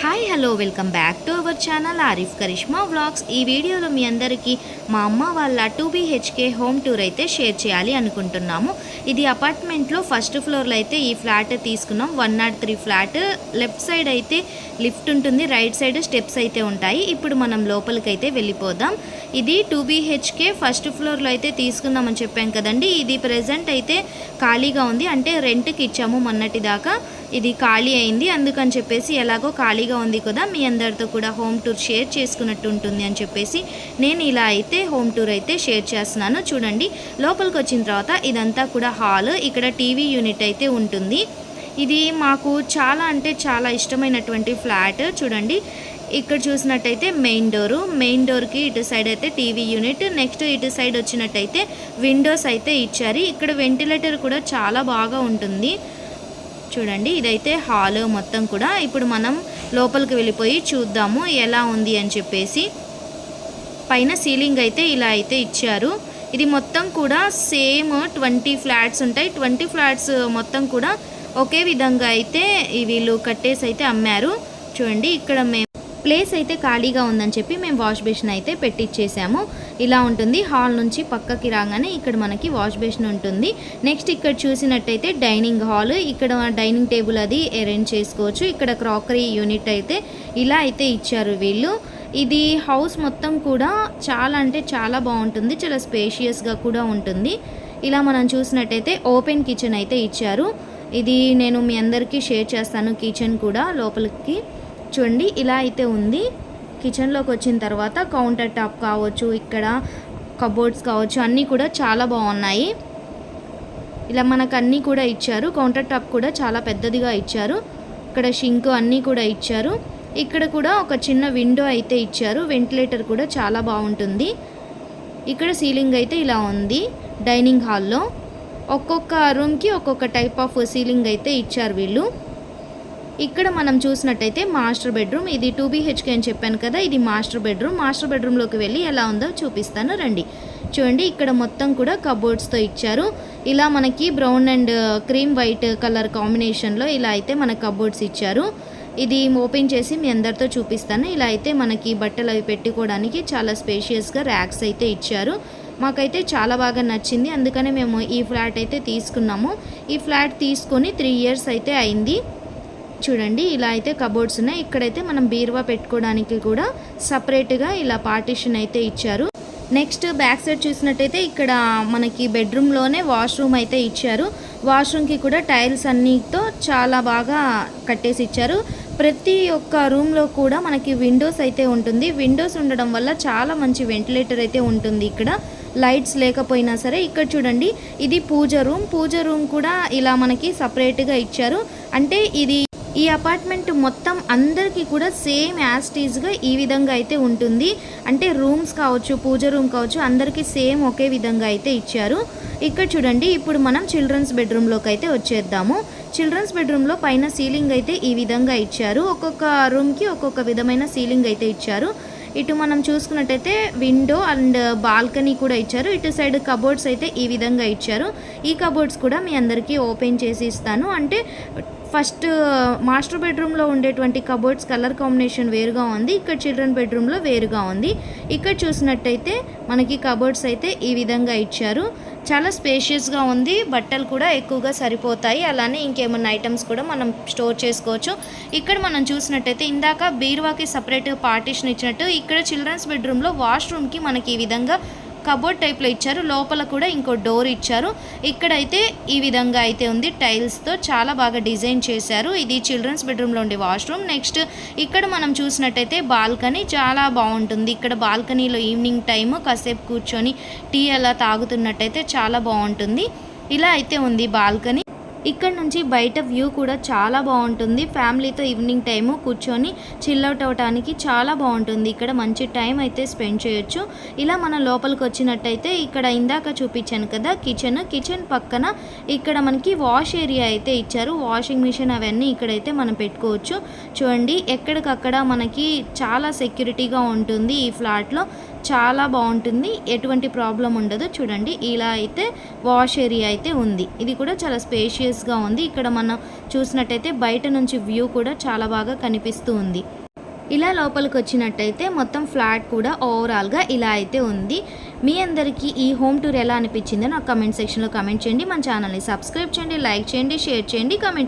Hi hello welcome back to our channel Arif Karishma vlogs ఈ వీడియోలో మీ అందరికీ మా అమ్మ వాళ్ళ టూ బీహెచ్కే హోమ్ టూర్ అయితే షేర్ చేయాలి అనుకుంటున్నాము. ఇది అపార్ట్మెంట్లో ఫస్ట్ ఫ్లోర్లో అయితే ఈ ఫ్లాట్ తీసుకున్నాం. One nought three flat left side అయితే లిఫ్ట్ ఉంటుంది రైట్ సైడ్ స్టెప్స్ అయితే ఉంటాయి. ఇప్పుడు మనం లోపలికైతే వెళ్ళిపోదాం. ఇది టూ బీహెచ్కే ఫస్ట్ ఫ్లోర్లో అయితే తీసుకుందామని చెప్పాం కదండి. ఇది ప్రజెంట్ అయితే ఖాళీగా ఉంది. అంటే రెంట్కి ఇచ్చాము మొన్నటి దాకా. ఇది ఖాళీ అయింది. అందుకని చెప్పేసి ఎలాగో ఖాళీగా ఉంది కదా మీ అందరితో కూడా హోమ్ టూర్ షేర్ చేసుకున్నట్టు ఉంటుంది అని చెప్పేసి నేను ఇలా అయితే హోమ్ టూర్ అయితే షేర్ చేస్తున్నాను. చూడండి లోపలికి వచ్చిన తర్వాత ఇదంతా కూడా హాల్. ఇక్కడ టీవీ యూనిట్ అయితే ఉంటుంది. ఇది మాకు చాలా అంటే చాలా ఇష్టమైనటువంటి ఫ్లాట్. చూడండి ఇక్కడ చూసినట్టయితే మెయిన్ డోరు. మెయిన్ డోర్కి ఇటు సైడ్ అయితే టీవీ యూనిట్. నెక్స్ట్ ఇటు సైడ్ వచ్చినట్టయితే విండోస్ అయితే ఇచ్చారు. ఇక్కడ వెంటిలేటర్ కూడా చాలా బాగా ఉంటుంది. చూడండి ఇదైతే హాల్ మొత్తం కూడా. ఇప్పుడు మనం లోపలికి వెళ్ళిపోయి చూద్దాము ఎలా ఉంది అని చెప్పేసి. పైన సీలింగ్ అయితే ఇలా అయితే ఇచ్చారు. ఇది మొత్తం కూడా సేమ్ ట్వంటీ ఫ్లాట్స్ ఉంటాయి. ట్వంటీ ఫ్లాట్స్ మొత్తం కూడా ఒకే విధంగా అయితే వీళ్ళు కట్టేసి అయితే అమ్మారు. చూడండి ఇక్కడ మేము ప్లేస్ అయితే ఖాళీగా ఉందని చెప్పి మేము వాష్ బేసిన్ అయితే పెట్టించేసాము ఇలా ఉంటుంది. హాల్ నుంచి పక్కకి రాగానే ఇక్కడ మనకి వాష్ బేసిన్ ఉంటుంది. నెక్స్ట్ ఇక్కడ చూసినట్టయితే డైనింగ్ హాల్. ఇక్కడ డైనింగ్ టేబుల్ అది అరేంజ్ చేసుకోవచ్చు. ఇక్కడ క్రాకరీ యూనిట్ అయితే ఇలా అయితే ఇచ్చారు వీళ్ళు. ఇది హౌస్ మొత్తం కూడా చాలా అంటే చాలా బాగుంటుంది. చాలా స్పేషియస్గా కూడా ఉంటుంది. ఇలా మనం చూసినట్టయితే ఓపెన్ కిచెన్ అయితే ఇచ్చారు. ఇది నేను మీ అందరికీ షేర్ చేస్తాను. కిచెన్ కూడా లోపలికి. చూడండి ఇలా అయితే ఉంది. కిచెన్లోకి వచ్చిన తర్వాత కౌంటర్ టాప్ కావచ్చు ఇక్కడ కబోర్డ్స్ కావచ్చు అన్నీ కూడా చాలా బాగున్నాయి. ఇలా మనకు అన్నీ కూడా ఇచ్చారు. కౌంటర్ టాప్ కూడా చాలా పెద్దదిగా ఇచ్చారు. ఇక్కడ షింక్ అన్నీ కూడా ఇచ్చారు. ఇక్కడ కూడా ఒక చిన్న విండో అయితే ఇచ్చారు. వెంటిలేటర్ కూడా చాలా బాగుంటుంది. ఇక్కడ సీలింగ్ అయితే ఇలా ఉంది డైనింగ్ హాల్లో ఒక్కొక్క రూమ్కి ఒక్కొక్క టైప్ ఆఫ్ సీలింగ్ అయితే ఇచ్చారు వీళ్ళు. ఇక్కడ మనం చూసినట్టయితే మాస్టర్ బెడ్రూమ్. ఇది టూ బీహెచ్కే అని చెప్పాను కదా ఇది మాస్టర్ బెడ్రూమ్. మాస్టర్ బెడ్రూమ్లోకి వెళ్ళి ఎలా ఉందో చూపిస్తాను రండి. చూడండి ఇక్కడ మొత్తం కూడా కబోర్డ్స్తో ఇచ్చారు. ఇలా మనకి brown and cream white colour కాంబినేషన్లో ఇలా అయితే మన కబోర్డ్స్ ఇచ్చారు. ఇది ఓపెన్ చేసి మీ అందరితో చూపిస్తాను. ఇలా అయితే మనకి బట్టలు అవి పెట్టుకోవడానికి చాలా స్పేషియస్గా ర్యాక్స్ అయితే ఇచ్చారు. మాకైతే చాలా బాగా నచ్చింది. అందుకనే మేము ఈ ఫ్లాట్ అయితే తీసుకున్నాము. ఈ ఫ్లాట్ తీసుకొని త్రీ ఇయర్స్ అయితే అయింది. చూడండి ఇలా అయితే కబోర్డ్స్ ఉన్నాయి. ఇక్కడైతే మనం బీరువా పెట్టుకోవడానికి కూడా సపరేట్గా ఇలా పార్టీషన్ అయితే ఇచ్చారు. నెక్స్ట్ బ్యాక్ సైడ్ చూసినట్టయితే ఇక్కడ మనకి బెడ్రూమ్లోనే వాష్రూమ్ అయితే ఇచ్చారు. వాష్రూమ్కి కూడా టైల్స్ అన్నితో చాలా బాగా కట్టేసి ఇచ్చారు. ప్రతి ఒక్క రూమ్లో కూడా మనకి విండోస్ అయితే ఉంటుంది. విండోస్ ఉండడం వల్ల చాలా మంచి వెంటిలేటర్ అయితే ఉంటుంది ఇక్కడ. లైట్స్ లేకపోయినా సరే ఇక్కడ చూడండి ఇది పూజ రూమ్ పూజ రూమ్ కూడా ఇలా మనకి సపరేట్గా ఇచ్చారు. అంటే ఇది ఈ అపార్ట్మెంట్ మొత్తం అందరికీ కూడా సేమ్ యాస్టీజ్గా ఈ విధంగా అయితే ఉంటుంది. అంటే రూమ్స్ కావచ్చు పూజ రూమ్ కావచ్చు అందరికీ సేమ్ ఒకే విధంగా అయితే ఇచ్చారు. ఇక్కడ చూడండి ఇప్పుడు మనం చిల్డ్రన్స్ బెడ్రూమ్లోకి అయితే వచ్చేద్దాము. చిల్డ్రన్స్ బెడ్రూమ్లో పైన సీలింగ్ అయితే ఈ విధంగా ఇచ్చారు. ఒక్కొక్క రూమ్కి ఒక్కొక్క విధమైన సీలింగ్ అయితే ఇచ్చారు. ఇటు మనం చూసుకున్నట్టయితే విండో అండ్ బాల్కనీ కూడా ఇచ్చారు. ఇటు సైడ్ కబోర్డ్స్ అయితే ఈ విధంగా ఇచ్చారు. ఈ కబోర్డ్స్ కూడా మీ అందరికీ ఓపెన్ చేసి ఇస్తాను. అంటే ఫస్ట్ మాస్టర్ బెడ్రూమ్లో ఉండేటువంటి కబోర్డ్స్ కలర్ కాంబినేషన్ వేరుగా ఉంది. ఇక్కడ చిల్డ్రన్ బెడ్రూమ్లో వేరుగా ఉంది. ఇక్కడ చూసినట్టయితే మనకి కబోర్డ్స్ అయితే ఈ విధంగా ఇచ్చారు. చాలా స్పేషియస్గా ఉంది. బట్టలు కూడా ఎక్కువగా సరిపోతాయి. అలానే ఇంకేమన్నా ఐటమ్స్ కూడా మనం స్టోర్ చేసుకోవచ్చు. ఇక్కడ మనం చూసినట్టయితే ఇందాక బీరువాకి సపరేట్ పార్టీషన్ ఇచ్చినట్టు ఇక్కడ చిల్డ్రన్స్ బెడ్రూమ్లో వాష్రూమ్కి మనకి ఈ విధంగా కబోర్డ్ టైప్లో ఇచ్చారు. లోపల కూడా ఇంకో డోర్ ఇచ్చారు. ఇక్కడైతే ఈ విధంగా అయితే ఉంది. టైల్స్తో చాలా బాగా డిజైన్ చేశారు. ఇది చిల్డ్రన్స్ బెడ్రూమ్లో ఉండే వాష్రూమ్. నెక్స్ట్ ఇక్కడ మనం చూసినట్టయితే బాల్కనీ చాలా బాగుంటుంది. ఇక్కడ బాల్కనీలో ఈవినింగ్ టైము కాసేపు కూర్చొని టీ అలా తాగుతున్నట్టయితే చాలా బాగుంటుంది. ఇలా అయితే ఉంది బాల్కనీ. ఇక్కడ నుంచి బయట వ్యూ కూడా చాలా బాగుంటుంది. ఫ్యామిలీతో ఈవినింగ్ టైము కూర్చొని చిల్అవుట్ అవ్వడానికి చాలా బాగుంటుంది. ఇక్కడ మంచి టైం అయితే స్పెండ్ చేయొచ్చు. ఇలా మనం లోపలికి వచ్చినట్టయితే ఇక్కడ ఇందాక చూపించాను కదా కిచెన్. కిచెన్ పక్కన ఇక్కడ మనకి వాష్ ఏరియా అయితే ఇచ్చారు. వాషింగ్ మిషన్ అవన్నీ ఇక్కడైతే మనం పెట్టుకోవచ్చు. చూడండి ఎక్కడికక్కడ మనకి చాలా సెక్యూరిటీగా ఉంటుంది ఈ ఫ్లాట్లో. చాలా బాగుంటుంది. ఎటువంటి ప్రాబ్లం ఉండదు. చూడండి ఇలా అయితే వాష్ ఏరియా అయితే ఉంది. ఇది కూడా చాలా స్పేషియస్గా ఉంది. ఇక్కడ మనం చూసినట్టయితే బయట నుంచి వ్యూ కూడా చాలా బాగా కనిపిస్తూ ఉంది. ఇలా లోపలికి వచ్చినట్టయితే మొత్తం ఫ్లాట్ కూడా ఓవరాల్గా ఇలా అయితే ఉంది. మీ అందరికీ ఈ హోమ్ టూర్ ఎలా అనిపించిందో నాకు కమెంట్ సెక్షన్లో కమెంట్ చేయండి. మన ఛానల్ని సబ్స్క్రైబ్ చేయండి లైక్ చేయండి షేర్ చేయండి కమెంట్